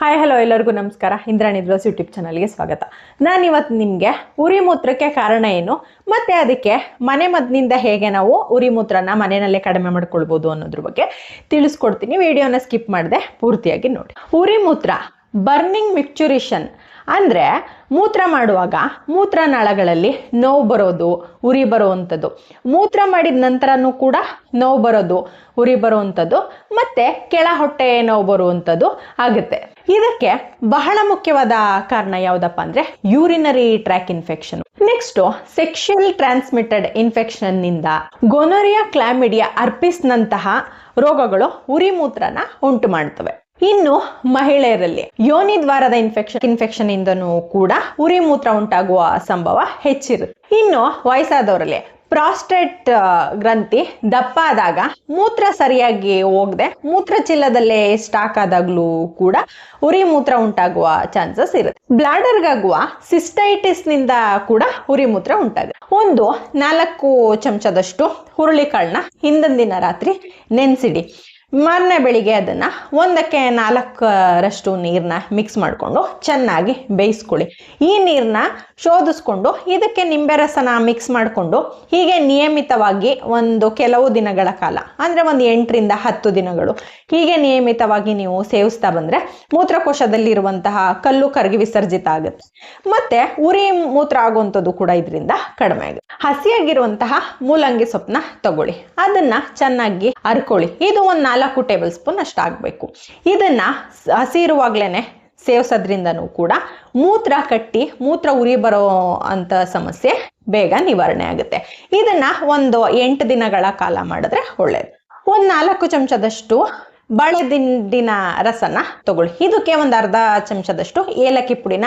Hi hello ಎಲ್ಲರಿಗೂ ನಮಸ್ಕಾರ. Indrani ದ್ರೋಸ್ YouTube ಚಾನಲ್ಗೆ ಸ್ವಾಗತ. ನಾನು ಇವತ್ತು ನಿಮಗೆ ಉರಿ ಮೂತ್ರಕ್ಕೆ ಕಾರಣ ಏನು? ಮತ್ತು ಅದಕ್ಕೆ ಮನೆ ಮದ್ದಿನಿಂದ ಹೇಗೆ ನಾವು ಉರಿ ಮೂತ್ರನ ಮನೆಯಲ್ಲೇ ಕಡಿಮೆ ಮಾಡ್ಕೊಳ್ಬೋದು ಅನ್ನೋದ್ರ ಬಗ್ಗೆ ತಿಳಿಸ್ಕೊಡ್ತೀನಿ. ವಿಡಿಯೋನ ಸ್ಕಿಪ್ ಮಾಡಿದೆ ಪೂರ್ತಿಯಾಗಿ ನೋಡಿ. ಉರಿ ಮೂತ್ರ ಬರ್ನಿಂಗ್ ಮಿಕ್ಚುರೇಷನ್ ಅಂದರೆ ಮೂತ್ರ ಮಾಡುವಾಗ ಮೂತ್ರನಾಳಗಳಲ್ಲಿ ನೋವು ಬರೋದು, ಉರಿ ಬರುವಂಥದ್ದು. ಮೂತ್ರ ಮಾಡಿದ ನಂತರನೂ ಕೂಡ ನೋವು ಬರೋದು, ಉರಿ ಬರುವಂಥದ್ದು. ಮತ್ತು ಕೆಳ ಹೊಟ್ಟೆ ನೋವು ಬರುವಂಥದ್ದು ಆಗುತ್ತೆ. ಇದಕ್ಕೆ ಬಹಳ ಮುಖ್ಯವಾದ ಕಾರಣ ಯಾವುದಪ್ಪ ಅಂದ್ರೆ urinary track infection next sexual transmitted ಇನ್ಫೆಕ್ಷನ್ನಿಂದ gonorrhoea chlamydia herpes ನಂತಹ ರೋಗಗಳು ಉರಿ ಮೂತ್ರನ ಉಂಟು ಮಾಡ್ತವೆ. ಇನ್ನು ಮಹಿಳೆಯರಲ್ಲಿ ಯೋನಿ ದ್ವಾರದ ಇನ್ಫೆಕ್ಷನ್ ಇನ್ಫೆಕ್ಷನ್ ಇಂದನೂ ಕೂಡ ಉರಿ ಮೂತ್ರ ಉಂಟಾಗುವ ಸಂಭವ ಹೆಚ್ಚಿರುತ್ತೆ. ಇನ್ನು ವಯಸ್ಸಾದವರಲ್ಲಿ ಪ್ರಾಸ್ಟೇಟ್ ಗ್ರಂಥಿ ದಪ್ಪ ಆದಾಗ ಮೂತ್ರ ಸರಿಯಾಗಿ ಹೋಗದೆ, ಮೂತ್ರ ಚೀಲದಲ್ಲೇ ಸ್ಟಾಕ್ ಆದಾಗ್ಲೂ ಕೂಡ ಉರಿ ಮೂತ್ರ ಉಂಟಾಗುವ ಚಾನ್ಸಸ್ ಇರುತ್ತೆ. ಬ್ಲಾಡರ್ಗಾಗುವ ಸಿಸ್ಟೈಟಿಸ್ನಿಂದ ಕೂಡ ಉರಿ ಮೂತ್ರ ಉಂಟಾಗುತ್ತೆ. ಒಂದು ನಾಲ್ಕು ಚಮಚದಷ್ಟು ಹುರುಳಿಕಾಳನ್ನ ಹಿಂದಿನ ದಿನ ರಾತ್ರಿ ನೆನೆಸಿಡಿ. ಮಾರನೇ ಬೆಳಿಗ್ಗೆ ಅದನ್ನು ಒಂದಕ್ಕೆ ನಾಲ್ಕರಷ್ಟು ನೀರನ್ನ ಮಿಕ್ಸ್ ಮಾಡಿಕೊಂಡು ಚೆನ್ನಾಗಿ ಬೇಯಿಸ್ಕೊಳ್ಳಿ. ಈ ನೀರನ್ನ ಶೋಧಿಸ್ಕೊಂಡು ಇದಕ್ಕೆ ನಿಂಬೆ ರಸನ ಮಿಕ್ಸ್ ಮಾಡಿಕೊಂಡು ಹೀಗೆ ನಿಯಮಿತವಾಗಿ ಒಂದು ಕೆಲವು ದಿನಗಳ ಕಾಲ, ಅಂದರೆ ಒಂದು ಎಂಟರಿಂದ ಹತ್ತು ದಿನಗಳು ಹೀಗೆ ನಿಯಮಿತವಾಗಿ ನೀವು ಸೇವಿಸ್ತಾ ಬಂದರೆ ಮೂತ್ರಕೋಶದಲ್ಲಿರುವಂತಹ ಕಲ್ಲು ಕರಗಿ ವಿಸರ್ಜಿತ ಆಗುತ್ತೆ. ಮತ್ತೆ ಉರಿ ಮೂತ್ರ ಆಗುವಂಥದ್ದು ಕೂಡ ಇದರಿಂದ ಕಡಿಮೆ ಆಗುತ್ತೆ. ಹಸಿಯಾಗಿರುವಂತಹ ಮೂಲಂಗಿ ಸೊಪ್ಪನ್ನ ತಗೊಳ್ಳಿ. ಅದನ್ನ ಚೆನ್ನಾಗಿ ಅರ್ಕೊಳ್ಳಿ. ಇದು ಒಂದು ನಾಲ್ಕು ಟೇಬಲ್ ಸ್ಪೂನ್ ಅಷ್ಟು ಆಗಬೇಕು ಇದನ್ನ ಕೂಡ ಮೂತ್ರ ಕಟ್ಟಿ, ಮೂತ್ರ ಉರಿ ಬರೋ ಅಂತ ಸಮಸ್ಯೆ ಬೇಗ ನಿವಾರಣೆ ಆಗುತ್ತೆ. ಇದನ್ನ ಒಂದು ಎಂಟು ದಿನಗಳ ಕಾಲ ಮಾಡಿದ್ರೆ ಒಳ್ಳೇದು. ಒಂದು ನಾಲ್ಕು ಚಮಚದಷ್ಟು ಬಾಳೆ ದಿಂಡಿನ ರಸನ ತಗೊಳ್ಳಿ. ಇದಕ್ಕೆ ಒಂದು ಅರ್ಧ ಚಮಚದಷ್ಟು ಏಲಕ್ಕಿ ಪುಡಿನ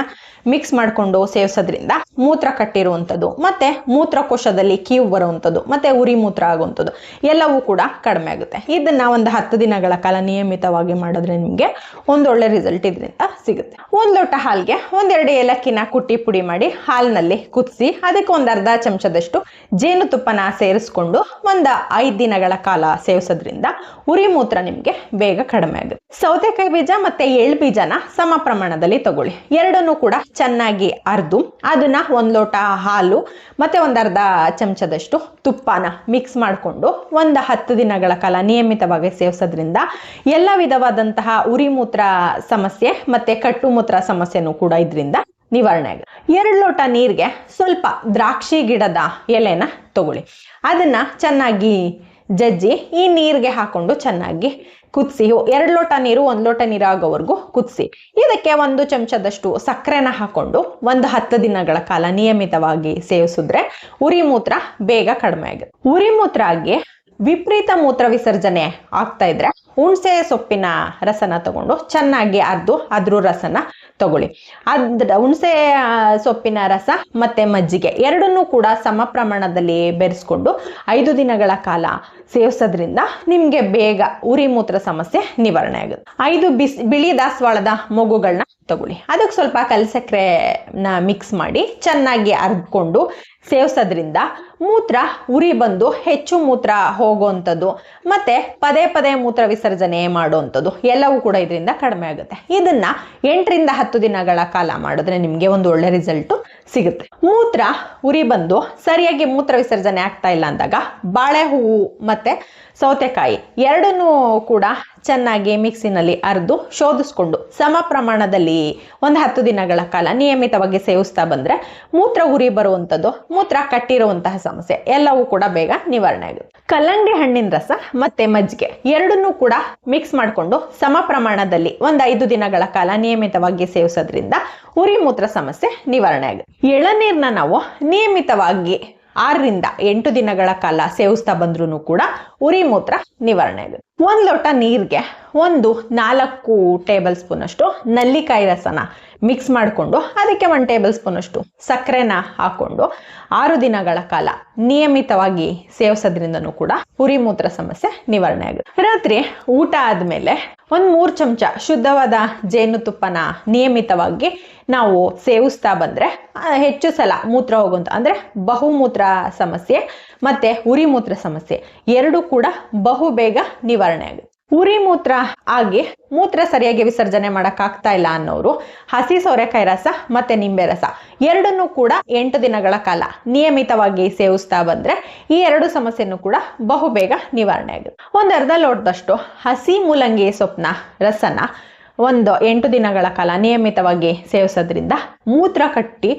ಮಿಕ್ಸ್ ಮಾಡಿಕೊಂಡು ಸೇವಿಸೋದ್ರಿಂದ ಮೂತ್ರ ಕಟ್ಟಿರುವಂಥದ್ದು, ಮತ್ತೆ ಮೂತ್ರಕೋಶದಲ್ಲಿ ಕೀವು ಬರುವಂಥದ್ದು, ಮತ್ತೆ ಉರಿ ಮೂತ್ರ ಆಗುವಂಥದ್ದು ಎಲ್ಲವೂ ಕೂಡ ಕಡಿಮೆ ಆಗುತ್ತೆ. ಇದನ್ನ ಒಂದು ಹತ್ತು ದಿನಗಳ ಕಾಲ ನಿಯಮಿತವಾಗಿ ಮಾಡಿದ್ರೆ ನಿಮಗೆ ಒಂದೊಳ್ಳೆ ರಿಸಲ್ಟ್ ಇದರಿಂದ ಸಿಗುತ್ತೆ. ಒಂದು ಲೋಟ ಹಾಲ್ಗೆ ಒಂದೆರಡು ಏಲಕ್ಕಿನ ಕುಟ್ಟಿ ಪುಡಿ ಮಾಡಿ ಹಾಲಿನಲ್ಲಿ ಕುದಿಸಿ, ಅದಕ್ಕೆ ಒಂದು ಅರ್ಧ ಚಮಚದಷ್ಟು ಜೇನುತುಪ್ಪನ ಸೇರಿಸ್ಕೊಂಡು ಒಂದು ಐದು ದಿನಗಳ ಕಾಲ ಸೇವಿಸೋದ್ರಿಂದ ಉರಿ ಮೂತ್ರ ನಿಮಗೆ ಬೇಗ ಕಡಿಮೆ ಆಗುತ್ತೆ. ಸೌತೆಕಾಯಿ ಬೀಜ ಮತ್ತೆ ಎಳ್ಳು ಬೀಜನ ಸಮ ಪ್ರಮಾಣದಲ್ಲಿ ತಗೊಳ್ಳಿ. ಎರಡನ್ನೂ ಕೂಡ ಚೆನ್ನಾಗಿ ಅರ್ದು, ಅದನ್ನ ಒಂದು ಲೋಟ ಹಾಲು ಮತ್ತೆ ಒಂದರ್ಧ ಚಮಚದಷ್ಟು ತುಪ್ಪನ ಮಿಕ್ಸ್ ಮಾಡಿಕೊಂಡು ಒಂದು ಹತ್ತು ದಿನಗಳ ಕಾಲ ನಿಯಮಿತವಾಗಿ ಸೇವಿಸೋದ್ರಿಂದ ಎಲ್ಲ ವಿಧವಾದಂತಹ ಉರಿ ಮೂತ್ರ ಸಮಸ್ಯೆ ಮತ್ತೆ ಕಟ್ಟು ಮೂತ್ರ ಸಮಸ್ಯೆನೂ ಕೂಡ ಇದರಿಂದ ನಿವಾರಣೆ ಆಗುತ್ತೆ. ಎರಡು ಲೋಟ ನೀರಿಗೆ ಸ್ವಲ್ಪ ದ್ರಾಕ್ಷಿ ಗಿಡದ ಎಲೆನ ತಗೊಳ್ಳಿ. ಅದನ್ನ ಚೆನ್ನಾಗಿ ಜಜ್ಜಿ ಈ ನೀರಿಗೆ ಹಾಕೊಂಡು ಚೆನ್ನಾಗಿ ಕುದಿಸಿ. ಎರಡು ಲೋಟ ನೀರು, ಒಂದು ಲೋಟ ನೀರು ಆಗೋವರೆಗೂ ಕುದಿಸಿ. ಇದಕ್ಕೆ ಒಂದು ಚಮಚದಷ್ಟು ಸಕ್ಕರೆನ ಹಾಕೊಂಡು ಒಂದು ಹತ್ತು ದಿನಗಳ ಕಾಲ ನಿಯಮಿತವಾಗಿ ಸೇವಿಸಿದ್ರೆ ಉರಿ ಮೂತ್ರ ಬೇಗ ಕಡಿಮೆ ಆಗುತ್ತೆ. ಉರಿ ಮೂತ್ರ ಆಗಿ ವಿಪರೀತ ಮೂತ್ರ ವಿಸರ್ಜನೆ ಆಗ್ತಾ ಇದ್ರೆ ಹುಣಸೆ ಸೊಪ್ಪಿನ ರಸನ ತಗೊಂಡು ಚೆನ್ನಾಗಿ ಅರ್ದು ಅದ್ರ ರಸನ ತಗೊಳ್ಳಿ. ಅದ್ರ ಹುಣಸೆ ಸೊಪ್ಪಿನ ರಸ ಮತ್ತೆ ಮಜ್ಜಿಗೆ ಎರಡನ್ನೂ ಕೂಡ ಸಮ ಪ್ರಮಾಣದಲ್ಲಿ ಬೆರೆಸ್ಕೊಂಡು ಐದು ದಿನಗಳ ಕಾಲ ಸೇವಿಸೋದ್ರಿಂದ ನಿಮಗೆ ಬೇಗ ಉರಿ ಮೂತ್ರ ಸಮಸ್ಯೆ ನಿವಾರಣೆ ಆಗುತ್ತೆ. ಐದು ಬಿಸ್, ಬಿಳಿ ದಾಸವಾಳದ ಮಗುಗಳನ್ನ ತಗೊಳ್ಳಿ. ಅದಕ್ಕೆ ಸ್ವಲ್ಪ ಕಲ್ಸಕ್ರೆನ ಮಿಕ್ಸ್ ಮಾಡಿ ಚೆನ್ನಾಗಿ ಅರ್ದ್ಕೊಂಡು ಸೇವಿಸೋದ್ರಿಂದ ಮೂತ್ರ ಉರಿ ಬಂದು ಹೆಚ್ಚು ಮೂತ್ರ ಹೋಗುವಂಥದ್ದು. ಮತ್ತೆ ಪದೇ ಪದೇ ಮೂತ್ರ ವಿಸರ್ಜನೆ ಮಾಡುವಂಥದ್ದು ಎಲ್ಲವೂ ಕೂಡ ಇದರಿಂದ ಕಡಿಮೆ ಆಗುತ್ತೆ. ಇದನ್ನ ಎಂಟರಿಂದ ಹತ್ತು ದಿನಗಳ ಕಾಲ ಮಾಡಿದ್ರೆ ನಿಮಗೆ ಒಂದು ಒಳ್ಳೆ ರಿಸಲ್ಟು ಸಿಗುತ್ತೆ. ಮೂತ್ರ, ಉರಿ ಬಂದು ಸರಿಯಾಗಿ ಮೂತ್ರ ವಿಸರ್ಜನೆ ಆಗ್ತಾ ಇಲ್ಲ ಅಂದಾಗ ಬಾಳೆ ಹೂವು ಮತ್ತೆ ಸೌತೆಕಾಯಿ ಎರಡನ್ನೂ ಕೂಡ ಚೆನ್ನಾಗಿ ಮಿಕ್ಸಿನಲ್ಲಿ ಅರ್ದು ಶೋಧಿಸ್ಕೊಂಡು ಸಮ ಪ್ರಮಾಣದಲ್ಲಿ ಒಂದು ಹತ್ತು ದಿನಗಳ ಕಾಲ ನಿಯಮಿತವಾಗಿ ಸೇವಿಸ್ತಾ ಬಂದ್ರೆ ಮೂತ್ರ ಉರಿ ಬರುವಂಥದ್ದು ಮೂತ್ರ ಕಟ್ಟಿರುವಂತಹ ಸಮಸ್ಯೆ ಎಲ್ಲವೂ ಕೂಡ ಬೇಗ ನಿವಾರಣೆ ಆಗುತ್ತೆ. ಕಲ್ಲಂಗಡಿ ಹಣ್ಣಿನ ರಸ ಮತ್ತೆ ಮಜ್ಜಿಗೆ ಎರಡನ್ನೂ ಕೂಡ ಮಿಕ್ಸ್ ಮಾಡಿಕೊಂಡು ಸಮ ಪ್ರಮಾಣದಲ್ಲಿ ಒಂದು ಐದು ದಿನಗಳ ಕಾಲ ನಿಯಮಿತವಾಗಿ ಸೇವಿಸೋದ್ರಿಂದ ಉರಿ ಮೂತ್ರ ಸಮಸ್ಯೆ ನಿವಾರಣೆ ಆಗುತ್ತೆ. ಎಳನೀರನ್ನ ನಾವು ನಿಯಮಿತವಾಗಿ ಆರರಿಂದ ಎಂಟು ದಿನಗಳ ಕಾಲ ಸೇವಿಸ್ತಾ ಬಂದ್ರೂ ಕೂಡ ಉರಿ ಮೂತ್ರ ನಿವಾರಣೆ ಆಗುತ್ತೆ. ಒಂದು ಲೋಟ ನೀರಿಗೆ ಒಂದು ನಾಲ್ಕು ಟೇಬಲ್ ಸ್ಪೂನ್ ಅಷ್ಟು ನಲ್ಲಿಕಾಯಿ ರಸನ ಮಿಕ್ಸ್ ಮಾಡಿಕೊಂಡು ಅದಕ್ಕೆ ಒಂದು ಟೇಬಲ್ ಸ್ಪೂನ್ ಅಷ್ಟು ಸಕ್ಕರೆನ ಹಾಕೊಂಡು ಆರು ದಿನಗಳ ಕಾಲ ನಿಯಮಿತವಾಗಿ ಸೇವಿಸೋದ್ರಿಂದನೂ ಕೂಡ ಉರಿ ಮೂತ್ರ ಸಮಸ್ಯೆ ನಿವಾರಣೆ ಆಗುತ್ತೆ. ರಾತ್ರಿ ಊಟ ಆದಮೇಲೆ ಒಂದು ಮೂರು ಚಮಚ ಶುದ್ಧವಾದ ಜೇನುತುಪ್ಪನ ನಿಯಮಿತವಾಗಿ ನಾವು ಸೇವಿಸ್ತಾ ಬಂದ್ರೆ ಹೆಚ್ಚು ಸಲ ಮೂತ್ರ ಹೋಗುವಂಥ ಅಂದ್ರೆ ಬಹುಮೂತ್ರ ಸಮಸ್ಯೆ ಮತ್ತೆ ಉರಿ ಮೂತ್ರ ಸಮಸ್ಯೆ ಎರಡೂ ಕೂಡ ಬಹು ಬೇಗ ನಿವಾರಣೆ ಆಗುತ್ತೆ. ಉರಿ ಮೂತ್ರ ಆಗಿ ಮೂತ್ರ ಸರಿಯಾಗಿ ವಿಸರ್ಜನೆ ಮಾಡಕ್ ಆಗ್ತಾ ಇಲ್ಲ ಅನ್ನೋರು ಹಸಿ ಸೋರೆಕಾಯಿ ರಸ ಮತ್ತೆ ನಿಂಬೆ ರಸ ಎರಡನ್ನೂ ಕೂಡ ಎಂಟು ದಿನಗಳ ಕಾಲ ನಿಯಮಿತವಾಗಿ ಸೇವಿಸ್ತಾ ಬಂದ್ರೆ ಈ ಎರಡು ಸಮಸ್ಯೆನೂ ಕೂಡ ಬಹುಬೇಗ ನಿವಾರಣೆ ಆಗುತ್ತೆ. ಒಂದು ಅರ್ಧ ಲೋಟದಷ್ಟು ಹಸಿ ಮೂಲಂಗಿ ಸೊಪ್ನ ರಸನ ಒಂದು ಎಂಟು ದಿನಗಳ ಕಾಲ ನಿಯಮಿತವಾಗಿ ಸೇವಿಸೋದ್ರಿಂದ ಮೂತ್ರ ಕಟ್ಟಿ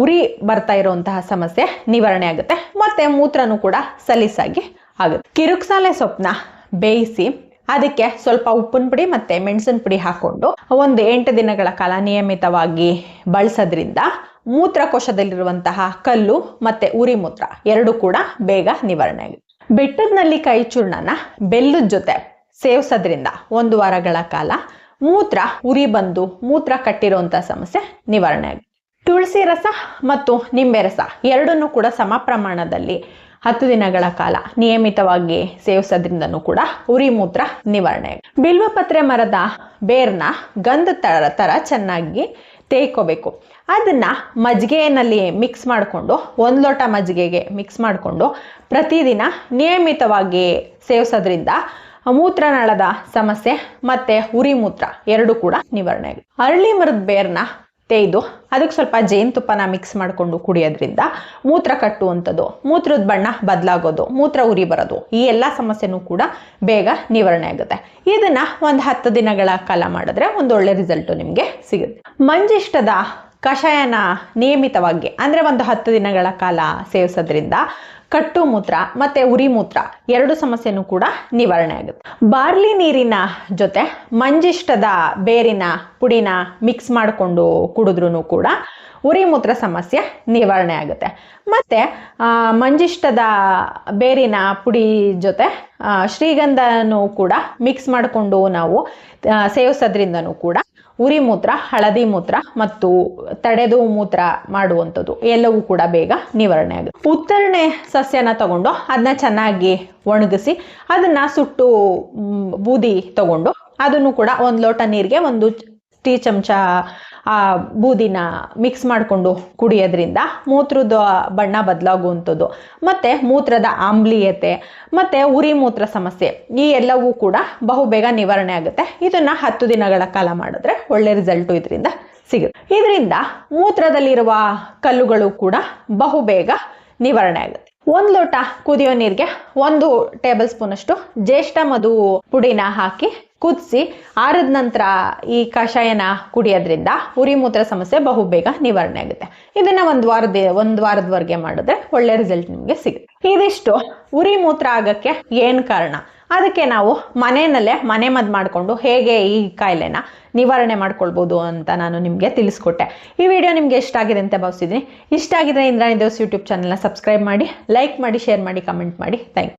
ಉರಿ ಬರ್ತಾ ಇರುವಂತಹ ಸಮಸ್ಯೆ ನಿವಾರಣೆ ಆಗುತ್ತೆ. ಮತ್ತೆ ಮೂತ್ರನೂ ಕೂಡ ಸಲೀಸಾಗಿ ಆಗುತ್ತೆ ಕಿರುಕ್ಸಾಲೆ ಸೊಪ್ಪನ್ನ ಬೇಯಿಸಿ ಅದಕ್ಕೆ ಸ್ವಲ್ಪ ಉಪ್ಪಿನ ಪುಡಿ ಮತ್ತೆ ಮೆಣಸಿನ ಪುಡಿ ಹಾಕೊಂಡು ಒಂದು ಎಂಟು ದಿನಗಳ ಕಾಲ ನಿಯಮಿತವಾಗಿ ಬಳಸೋದ್ರಿಂದ ಮೂತ್ರಕೋಶದಲ್ಲಿರುವಂತಹ ಕಲ್ಲು ಮತ್ತೆ ಉರಿ ಮೂತ್ರ ಎರಡು ಕೂಡ ಬೇಗ ನಿವಾರಣೆ ಆಗುತ್ತೆ ಬೆಟ್ಟದ್ನಲ್ಲಿ ಕೈ ಚೂರ್ಣನ ಬೆಲ್ಲದ ಜೊತೆ ಸೇವಿಸೋದ್ರಿಂದ ಒಂದು ವಾರಗಳ ಕಾಲ ಮೂತ್ರ ಉರಿ ಬಂದು ಮೂತ್ರ ಕಟ್ಟಿರುವಂತಹ ಸಮಸ್ಯೆ ನಿವಾರಣೆ ಆಗುತ್ತೆ ತುಳಸಿ ರಸ ಮತ್ತು ನಿಂಬೆ ರಸ ಎರಡನ್ನೂ ಕೂಡ ಸಮ ಪ್ರಮಾಣದಲ್ಲಿ ಹತ್ತು ದಿನಗಳ ಕಾಲ ನಿಯಮಿತವಾಗಿ ಸೇವಿಸೋದ್ರಿಂದನೂ ಕೂಡ ಉರಿ ಮೂತ್ರ ನಿವಾರಣೆ. ಬಿಲ್ವಪತ್ರೆ ಮರದ ಬೇರ್ನ ಗಂಧ ತರ ತರ ಚೆನ್ನಾಗಿ ತೇಕೋಬೇಕು ಅದನ್ನ ಮಜ್ಜಿಗೆಯಲ್ಲಿ ಮಿಕ್ಸ್ ಮಾಡಿಕೊಂಡು, ಒಂದು ಲೋಟ ಮಜ್ಜಿಗೆಗೆ ಮಿಕ್ಸ್ ಮಾಡಿಕೊಂಡು ಪ್ರತಿದಿನ ನಿಯಮಿತವಾಗಿ ಸೇವಿಸೋದ್ರಿಂದ ಮೂತ್ರನಾಳದ ಸಮಸ್ಯೆ ಮತ್ತೆ ಉರಿ ಮೂತ್ರ ಎರಡು ಕೂಡ ನಿವಾರಣೆ ಅರಳಿ ಮರದ ಬೇರ್ನ ತೇಯ್ದು ಅದಕ್ಕೆ ಸ್ವಲ್ಪ ಜೇನುತುಪ್ಪನ ಮಿಕ್ಸ್ ಮಾಡಿಕೊಂಡು ಕುಡಿಯೋದ್ರಿಂದ ಮೂತ್ರ ಕಟ್ಟುವಂಥದ್ದು, ಮೂತ್ರದ ಬಣ್ಣ ಬದಲಾಗೋದು, ಮೂತ್ರ ಉರಿ ಬರೋದು, ಈ ಎಲ್ಲ ಸಮಸ್ಯೆನೂ ಕೂಡ ಬೇಗ ನಿವಾರಣೆ ಆಗುತ್ತೆ. ಇದನ್ನು ಒಂದು ಹತ್ತು ದಿನಗಳ ಕಾಲ ಮಾಡಿದ್ರೆ ಒಂದು ಒಳ್ಳೆ ರಿಸಲ್ಟು ನಿಮಗೆ ಸಿಗುತ್ತೆ. ಮಂಜಿಷ್ಟದ ಕಷಾಯನ ನಿಯಮಿತವಾಗಿ ಅಂದರೆ ಒಂದು ಹತ್ತು ದಿನಗಳ ಕಾಲ ಸೇವಿಸೋದ್ರಿಂದ ಕಟ್ಟು ಮೂತ್ರ ಮತ್ತೆ ಉರಿ ಮೂತ್ರ ಎರಡು ಸಮಸ್ಯೆನೂ ಕೂಡ ನಿವಾರಣೆ ಆಗುತ್ತೆ. ಬಾರ್ಲಿ ನೀರಿನ ಜೊತೆ ಮಂಜಿಷ್ಟದ ಬೇರಿನ ಪುಡಿನ ಮಿಕ್ಸ್ ಮಾಡಿಕೊಂಡು ಕುಡಿದ್ರೂ ಕೂಡ ಉರಿ ಮೂತ್ರ ಸಮಸ್ಯೆ ನಿವಾರಣೆ ಆಗುತ್ತೆ. ಮತ್ತೆ ಮಂಜಿಷ್ಟದ ಬೇರಿನ ಪುಡಿ ಜೊತೆ ಶ್ರೀಗಂಧನೂ ಕೂಡ ಮಿಕ್ಸ್ ಮಾಡಿಕೊಂಡು ನಾವು ಸೇವಿಸೋದ್ರಿಂದನೂ ಕೂಡ ಉರಿ ಮೂತ್ರ, ಹಳದಿ ಮೂತ್ರ ಮತ್ತು ತಡೆದು ಮೂತ್ರ ಮಾಡುವಂಥದ್ದು. ಎಲ್ಲವೂ ಕೂಡ ಬೇಗ ನಿವಾರಣೆ ಆಗುತ್ತೆ. ಉತ್ತರಣೆ ಸಸ್ಯನ ತಗೊಂಡು ಅದನ್ನ ಚೆನ್ನಾಗಿ ಒಣಗಿಸಿ ಅದನ್ನ ಸುಟ್ಟು ಬೂದಿ ತಗೊಂಡು ಅದನ್ನು ಕೂಡ ಒಂದು ಲೋಟ ನೀರಿಗೆ ಒಂದು ಟೀ ಚಮಚ ಬೂದಿನ ಮಿಕ್ಸ್ ಮಾಡಿಕೊಂಡು ಕುಡಿಯೋದ್ರಿಂದ ಮೂತ್ರದ ಬಣ್ಣ ಬದಲಾಗುವಂಥದ್ದು. ಮತ್ತೆ ಮೂತ್ರದ ಆಮ್ಲೀಯತೆ, ಮತ್ತೆ ಉರಿ ಮೂತ್ರ ಸಮಸ್ಯೆ, ಈ ಎಲ್ಲವೂ ಕೂಡ ಬಹುಬೇಗ ನಿವಾರಣೆ ಆಗುತ್ತೆ. ಇದನ್ನ ಹತ್ತು ದಿನಗಳ ಕಾಲ ಮಾಡಿದ್ರೆ ಒಳ್ಳೆ ರಿಸಲ್ಟು ಇದರಿಂದ ಸಿಗುತ್ತೆ. ಇದರಿಂದ ಮೂತ್ರದಲ್ಲಿರುವ ಕಲ್ಲುಗಳು ಕೂಡ ಬಹುಬೇಗ ನಿವಾರಣೆ ಆಗುತ್ತೆ. ಒಂದು ಲೋಟ ಕುದಿಯೋ ನೀರಿಗೆ ಒಂದು ಟೇಬಲ್ ಸ್ಪೂನ್ ಅಷ್ಟು ಜ್ಯೇಷ್ಠ ಮಧು ಪುಡಿನ ಹಾಕಿ ಕುದಿಸಿ ಆರಿದ ನಂತರ ಈ ಕಷಾಯನ ಕುಡಿಯೋದ್ರಿಂದ ಉರಿ ಮೂತ್ರ ಸಮಸ್ಯೆ ಬಹು ಬೇಗ ನಿವಾರಣೆ ಆಗುತ್ತೆ. ಇದನ್ನ ಒಂದು ವಾರದ, ಒಂದು ವಾರದವರೆಗೆ ಮಾಡಿದ್ರೆ ಒಳ್ಳೆ ರಿಸಲ್ಟ್ ನಿಮಗೆ ಸಿಗುತ್ತೆ. ಇದಿಷ್ಟು ಉರಿ ಮೂತ್ರ ಆಗಕ್ಕೆ ಏನು ಕಾರಣ? ಅದಕ್ಕೆ ನಾವು ಮನೆಯಲ್ಲೇ ಮನೆ ಮದ್ದು ಮಾಡಿಕೊಂಡು ಹೇಗೆ ಈ ಕಾಯಿಲೆನ ನಿವಾರಣೆ ಮಾಡ್ಕೊಳ್ಬೋದು ಅಂತ ನಾನು ನಿಮಗೆ ತಿಳಿಸ್ಕೊಟ್ಟೆ. ಈ ವಿಡಿಯೋ ನಿಮಗೆ ಇಷ್ಟ ಆಗಿದೆ ಅಂತ ಭಾವಿಸಿದ್ದೀನಿ. ಇಷ್ಟ ಆಗಿದ್ರೆ ಇಂದ್ರಾಣಿ ದೇವ್ಸ್ ಯೂಟ್ಯೂಬ್ ಚಾನಲ್ನ ಸಬ್ಸ್ಕ್ರೈಬ್ ಮಾಡಿ ಲೈಕ್ ಮಾಡಿ ಶೇರ್ ಮಾಡಿ ಕಮೆಂಟ್ ಮಾಡಿ. ಥ್ಯಾಂಕ್